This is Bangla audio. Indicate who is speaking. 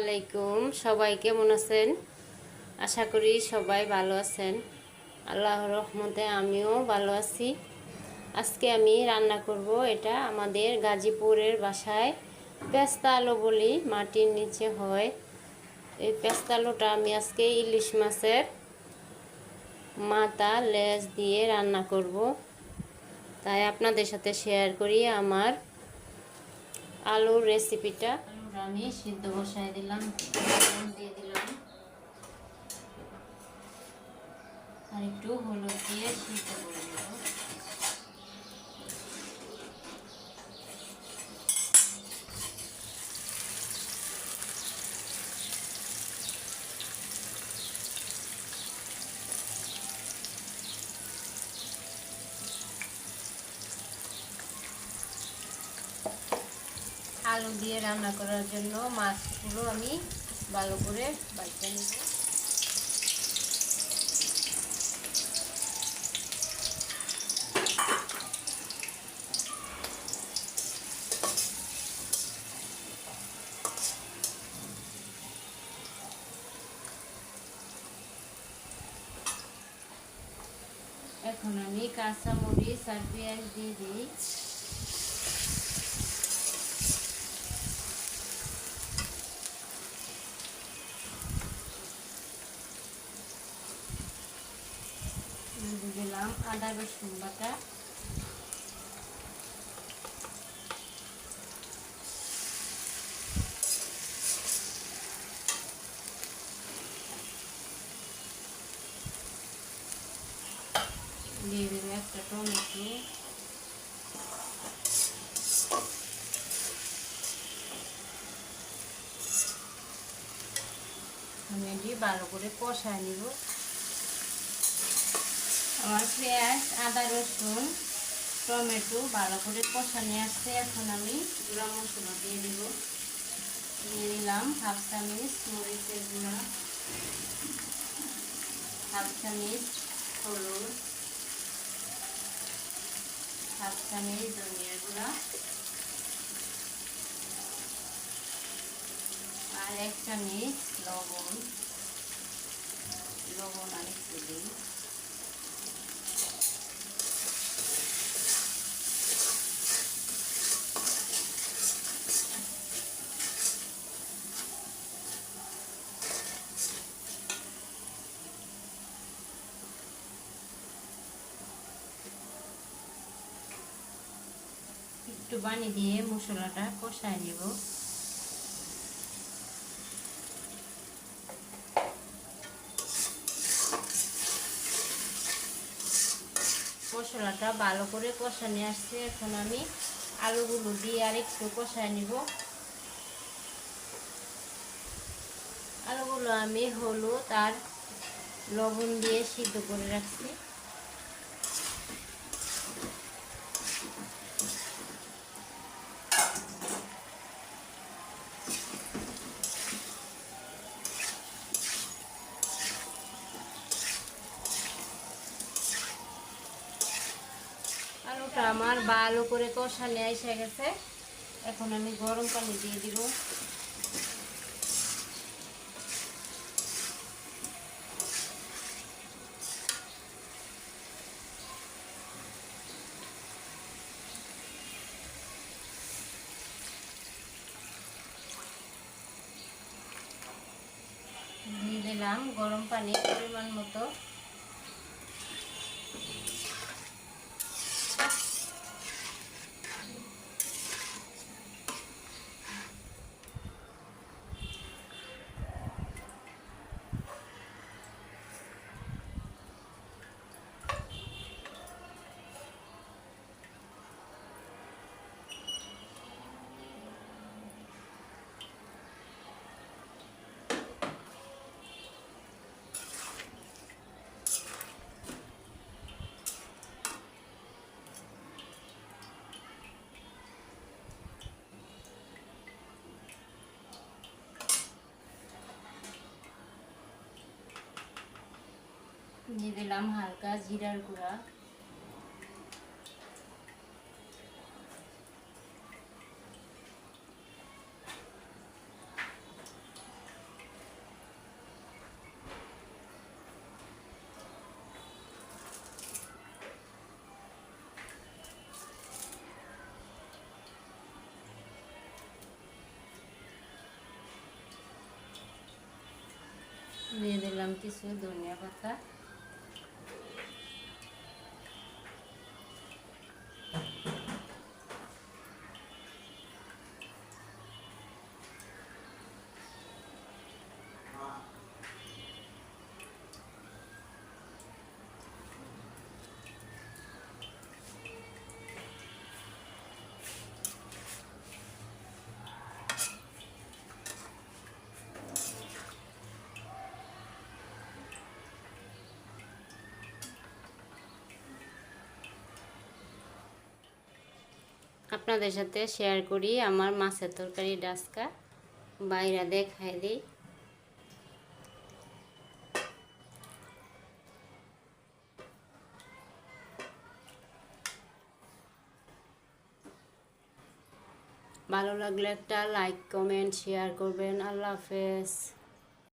Speaker 1: আলাইকুম। সবাই কেমন আছেন? আশা করি সবাই ভালো আছেন। আল্লাহর রহমতে আমিও ভালো আছি। আজকে আমি রান্না করব এটা আমাদের গাজীপুরের বাসায় পেস্তা আলু বলি, মাটির নিচে হয়। এই পেস্তা আলুটা আমি আজকে ইলিশ মাছের মাথা, লেজ দিয়ে রান্না করব। তাই আপনাদের সাথে শেয়ার করি আমার আলুর রেসিপিটা আমি সিদ্ধ বসায় দিলাম দিয়ে দিলাম। আর একটু হলুদ দিয়ে সিদ্ধ করে দেব আলু দিয়ে রান্না করার জন্য মাছগুলো আমি ভালো করে বাইতে নেব। এখন আমি কাঁচা মরিচ আর পেঁয়াজ দিয়ে দিই দিয়ে দিলাম আদা রসুন বাটা। দিয়ে দেবো একটা টমেটো। আমি এটি ভালো করে কষায় নিব। আমার পেঁয়াজ, আদা, রসুন, টমেটো ভালো করে কষানি আসছে। এখন আমি গুঁড়া মশলা দিয়ে দিব। দিয়ে দিলাম হাফ চামিচ মরিচের গুঁড়া, হাফ চামিচ হলুদ, হাফ চামিচ ধনিয়ার গুঁড়া আর এক চামিচ লবণ। লবণ আর একটু দিই। একটু পানি দিয়ে মশলাটা কষায় নিব। মশলাটা ভালো করে কষানি আসছে। এখন আমি আলুগুলো দিয়ে আর একটু কষায় নিব। আলুগুলো আমি হলুদ আর লবণ দিয়ে সিদ্ধ করে রাখছি। আলুটা আমার ভালো করে কষালে এসে গেছে। এখন আমি গরম পানি দিয়ে দিব। দিয়ে দিলাম গরম পানি পরিমাণ মতো। দিয়ে দিলাম হালকা জিরার গুঁড়া। দিয়ে দিলাম কিছু ধনিয়া পাতা। আপনাদের সাথে শেয়ার করি আমার মাছের তরকারি ডাসকা। বাইরা দেখাই দিই। ভালো লাগলে একটা লাইক কমেন্ট শেয়ার করবেন। আল্লাহ হাফেজ।